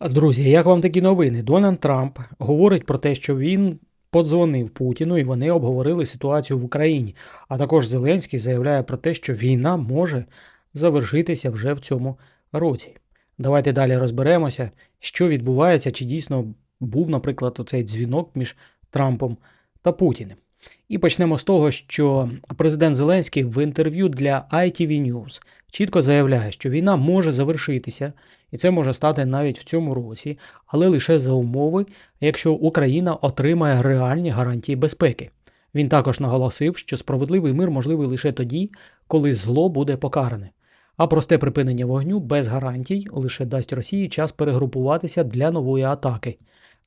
Друзі, як вам такі новини? Дональд Трамп говорить про те, що він подзвонив Путіну і вони обговорили ситуацію в Україні. А також Зеленський заявляє про те, що війна може завершитися вже в цьому році. Давайте далі розберемося, що відбувається, чи дійсно був, наприклад, оцей дзвінок між Трампом та Путіним. І почнемо з того, що президент Зеленський в інтерв'ю для ITV News чітко заявляє, що війна може завершитися, і це може стати навіть в цьому році, але лише за умови, якщо Україна отримає реальні гарантії безпеки. Він також наголосив, що справедливий мир можливий лише тоді, коли зло буде покаране. А просте припинення вогню без гарантій лише дасть Росії час перегрупуватися для нової атаки.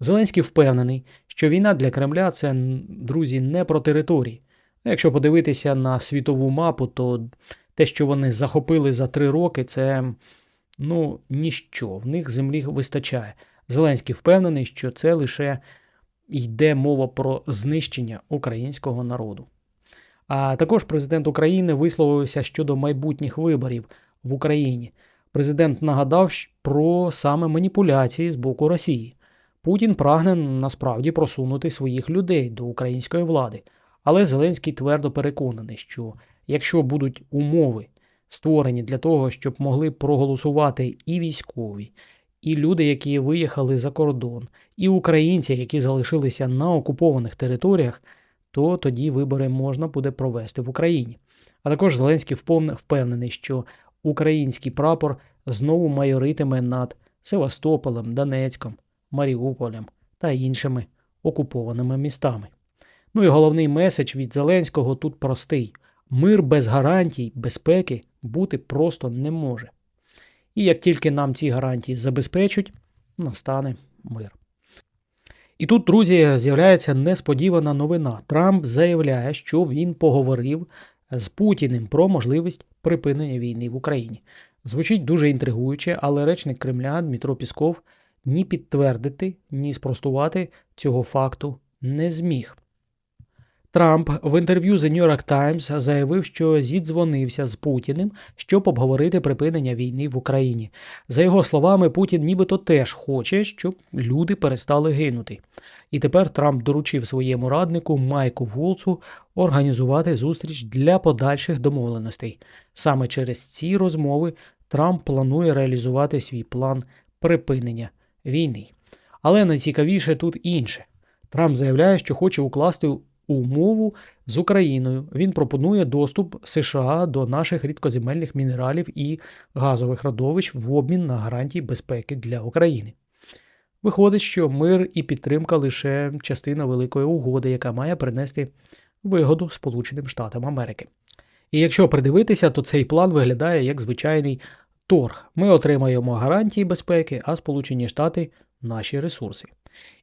Зеленський впевнений, що війна для Кремля це, друзі, не про території. Якщо подивитися на світову мапу, то те, що вони захопили за три роки, це ну ніщо. В них землі вистачає. Зеленський впевнений, що це лише йде мова про знищення українського народу. А також президент України висловився щодо майбутніх виборів в Україні. Президент нагадав про саме маніпуляції з боку Росії. Путін прагне насправді просунути своїх людей до української влади, але Зеленський твердо переконаний, що якщо будуть умови створені для того, щоб могли проголосувати і військові, і люди, які виїхали за кордон, і українці, які залишилися на окупованих територіях, то тоді вибори можна буде провести в Україні. А також Зеленський впевнений, що український прапор знову майоритиме над Севастополем, Донецьком, Маріуполем та іншими окупованими містами. Ну і головний меседж від Зеленського тут простий: мир без гарантій безпеки бути просто не може. І як тільки нам ці гарантії забезпечать, настане мир. І тут, друзі, з'являється несподівана новина. Трамп заявляє, що він поговорив з Путіним про можливість припинення війни в Україні. Звучить дуже інтригуюче, але речник Кремля Дмитро Пісков ні підтвердити, ні спростувати цього факту не зміг. Трамп в інтерв'ю The New York Times заявив, що зідзвонився з Путіним, щоб обговорити припинення війни в Україні. За його словами, Путін нібито теж хоче, щоб люди перестали гинути. І тепер Трамп доручив своєму раднику Майку Волцу організувати зустріч для подальших домовленостей. Саме через ці розмови Трамп планує реалізувати свій план припинення війни. Але найцікавіше тут інше. Трамп заявляє, що хоче укласти умову з Україною. Він пропонує доступ США до наших рідкоземельних мінералів і газових родовищ в обмін на гарантії безпеки для України. Виходить, що мир і підтримка лише частина великої угоди, яка має принести вигоду Сполученим Штатам Америки. І якщо придивитися, то цей план виглядає як звичайний торг. Ми отримаємо гарантії безпеки, а Сполучені Штати наші ресурси.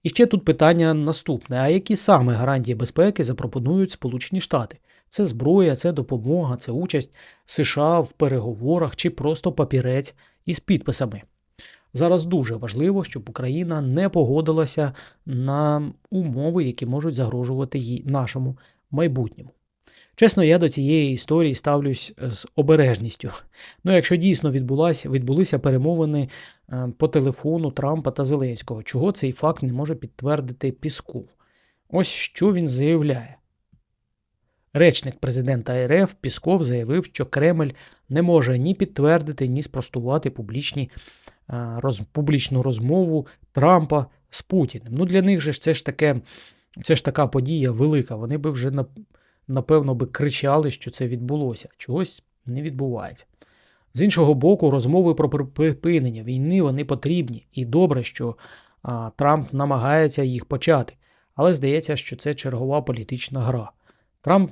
І ще тут питання наступне: а які саме гарантії безпеки запропонують Сполучені Штати? Це зброя, це допомога, це участь США в переговорах чи просто папірець із підписами. Зараз дуже важливо, щоб Україна не погодилася на умови, які можуть загрожувати їй нашому майбутньому. Чесно, я до цієї історії ставлюсь з обережністю. Ну, якщо дійсно відбулася, відбулися перемовини е, по телефону Трампа та Зеленського, чого цей факт не може підтвердити Пісков? Ось що він заявляє. Речник президента РФ Пісков заявив, що Кремль не може ні підтвердити, ні спростувати публічні, е, роз, публічну розмову Трампа з Путіним. Ну, для них же це ж таке, це ж така подія велика. Вони би вже на напевно, би кричали, що це відбулося. Чогось не відбувається. З іншого боку, розмови про припинення війни вони потрібні, і добре, що а, Трамп намагається їх почати. Але здається, що це чергова політична гра. Трамп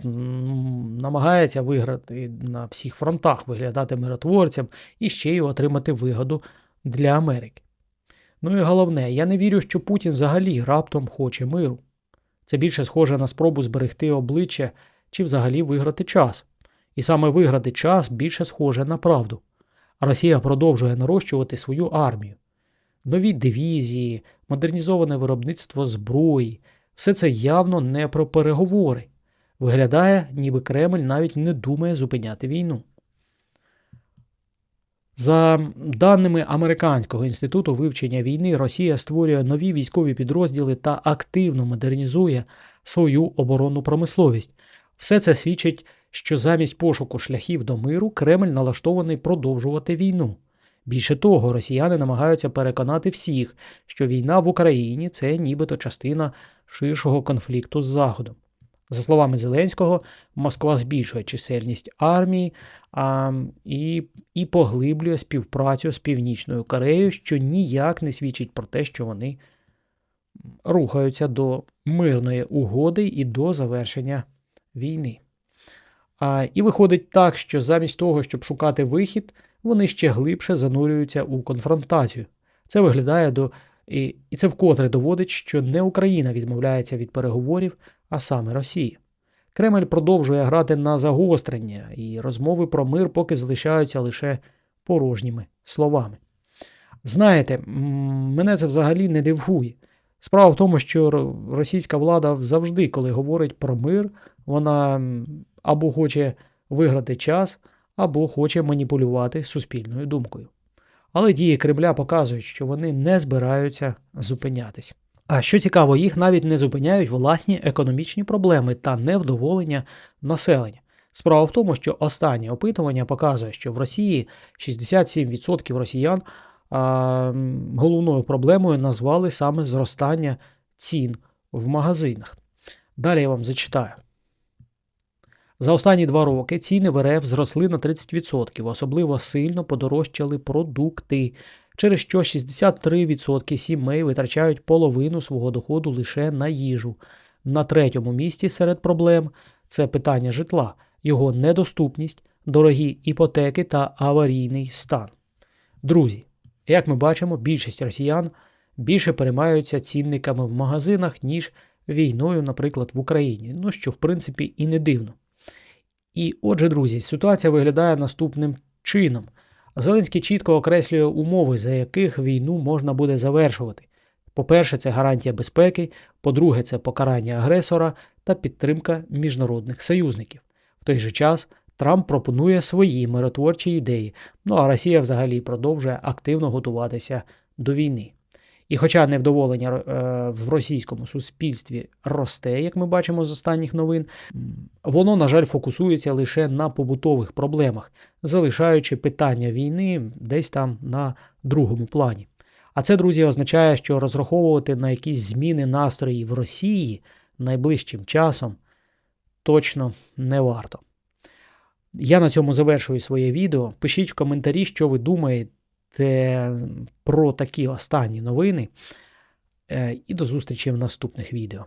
намагається виграти на всіх фронтах, виглядати миротворцем і ще й отримати вигоду для Америки. Ну і головне, я не вірю, що Путін взагалі раптом хоче миру. Це більше схоже на спробу зберегти обличчя чи взагалі виграти час. І саме виграти час більше схоже на правду. Росія продовжує нарощувати свою армію. Нові дивізії, модернізоване виробництво зброї все це явно не про переговори. Виглядає, ніби Кремль навіть не думає зупиняти війну. За даними Американського інституту вивчення війни, Росія створює нові військові підрозділи та активно модернізує свою оборонну промисловість. Все це свідчить, що замість пошуку шляхів до миру Кремль налаштований продовжувати війну. Більше того, росіяни намагаються переконати всіх, що війна в Україні це нібито частина ширшого конфлікту з Заходом. За словами Зеленського, Москва збільшує чисельність армії а, і, і поглиблює співпрацю з Північною Кореєю, що ніяк не свідчить про те, що вони рухаються до мирної угоди і до завершення війни. А, І виходить так, що замість того, щоб шукати вихід, вони ще глибше занурюються у конфронтацію. Це виглядає до. І, це вкотре доводить, що не Україна відмовляється від переговорів, а саме Росія. Кремль продовжує грати на загострення, і розмови про мир поки залишаються лише порожніми словами. Знаєте, мене це взагалі не дивує. Справа в тому, що російська влада завжди, коли говорить про мир, вона або хоче виграти час, або хоче маніпулювати суспільною думкою. Але дії Кремля показують, що вони не збираються зупинятись. А що цікаво, їх навіть не зупиняють власні економічні проблеми та невдоволення населення. Справа в тому, що останнє опитування показує, що в Росії 67% росіян а, головною проблемою назвали саме зростання цін в магазинах. Далі я вам зачитаю. За останні два роки ціни в РФ зросли на 30%, особливо сильно подорожчали продукти, через що 63% сімей витрачають половину свого доходу лише на їжу. На третьому місці серед проблем це питання житла, його недоступність, дорогі іпотеки та аварійний стан. Друзі, як ми бачимо, більшість росіян більше переймаються цінниками в магазинах, ніж війною, наприклад, в Україні. Ну що, в принципі, і не дивно. І отже, друзі, ситуація виглядає наступним чином. Зеленський чітко окреслює умови, за яких війну можна буде завершувати. По-перше, це гарантія безпеки, по-друге, це покарання агресора та підтримка міжнародних союзників. В той же час Трамп пропонує свої миротворчі ідеї, ну а Росія взагалі продовжує активно готуватися до війни. І хоча невдоволення е, в російському суспільстві росте, як ми бачимо з останніх новин, воно, на жаль, фокусується лише на побутових проблемах, залишаючи питання війни десь там на другому плані. А це, друзі, означає, що розраховувати на якісь зміни настроїв в Росії найближчим часом точно не варто. Я на цьому завершую своє відео. Пишіть в коментарі, що ви думаєте про такі останні новини. Е, І до зустрічі в наступних відео.